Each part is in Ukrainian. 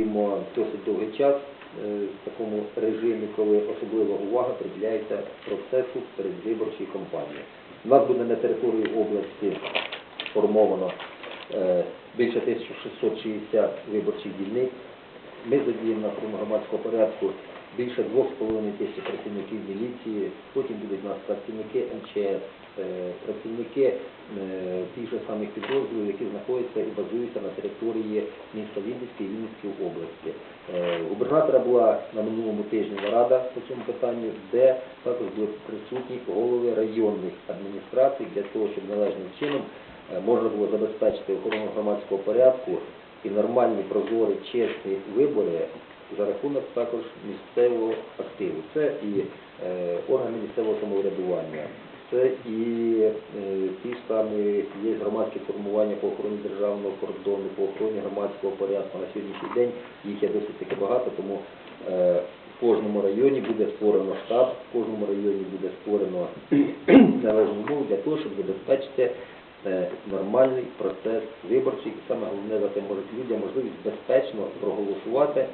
Маємо досить довгий час е, в такому режимі, коли особлива увага приділяється процесу передвиборчої кампанії. У нас буде на території області сформовано е, більше 1660 виборчих дільниць. Ми задіємо на громадського порядку більше 2,5 тисяч працівників міліції, потім будуть у нас працівники МЧС, е, працівники е, тих же самих підрозділів, які знаходяться і базуються на території міста Вінницької і Вінницької області. Е, губернатора була на минулому тижні нарада по цьому питанню, де також були присутні голови районних адміністрацій для того, щоб належним чином можна було забезпечити охорону громадського порядку і нормальні, прозорі, чесні вибори за рахунок також місцевого активу. Це і е, органи місцевого самоврядування, це і е, ті ж самі є громадські формування по охороні державного кордону, по охороні громадського порядку. На сьогоднішній день їх є досить таки багато, тому е, в кожному районі буде створено штаб, в кожному районі буде створено належну умови для того, щоб забезпечити нормальний процес виборчий, саме головне дати мож- людям можливість безпечно проголосувати.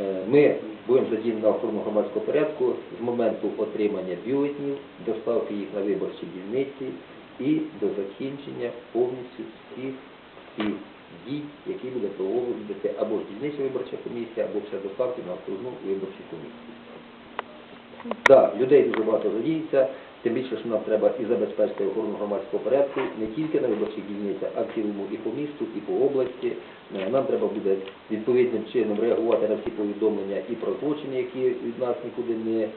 Е, Ми будемо задіяні на охорону громадського порядку з моменту отримання бюлетнів, доставки їх на виборчі дільниці і до закінчення повністю всіх всіх дій, які буде проводити або дільнична виборча комісія, або після доставки на окружну виборчу комісію. Так, людей дуже багато задіється, тим більше, що нам треба і забезпечити охорону громадського порядку не тільки на виборчих дільницях, а в цілому і по місту, і по області. Е, Нам треба буде відповідним чином реагувати на всі повідомлення і про злочини, які від нас нікуди не е,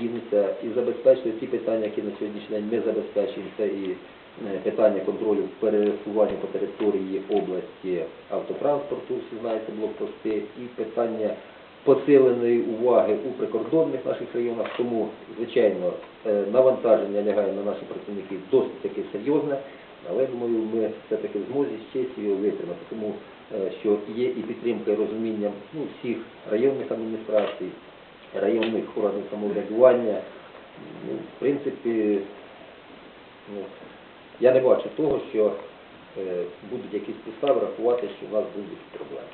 дінуться, і забезпечити ті питання, які на сьогоднішній день ми забезпечуємо. Це і е, питання контролю пересування по території області автотранспорту, всі знаєте, блокпости, і питання посиленої уваги у прикордонних наших районах, тому, звичайно, е, навантаження лягає на наших працівників досить таки серйозне, але, думаю, ми все-таки в з честю його витримати, тому е, що є і підтримка, і розуміння ну, всіх районних адміністрацій, районних органів самоврядування. Ну, в принципі, ну, я не бачу того, що е, будуть якісь підстави рахувати, що в нас будуть проблеми.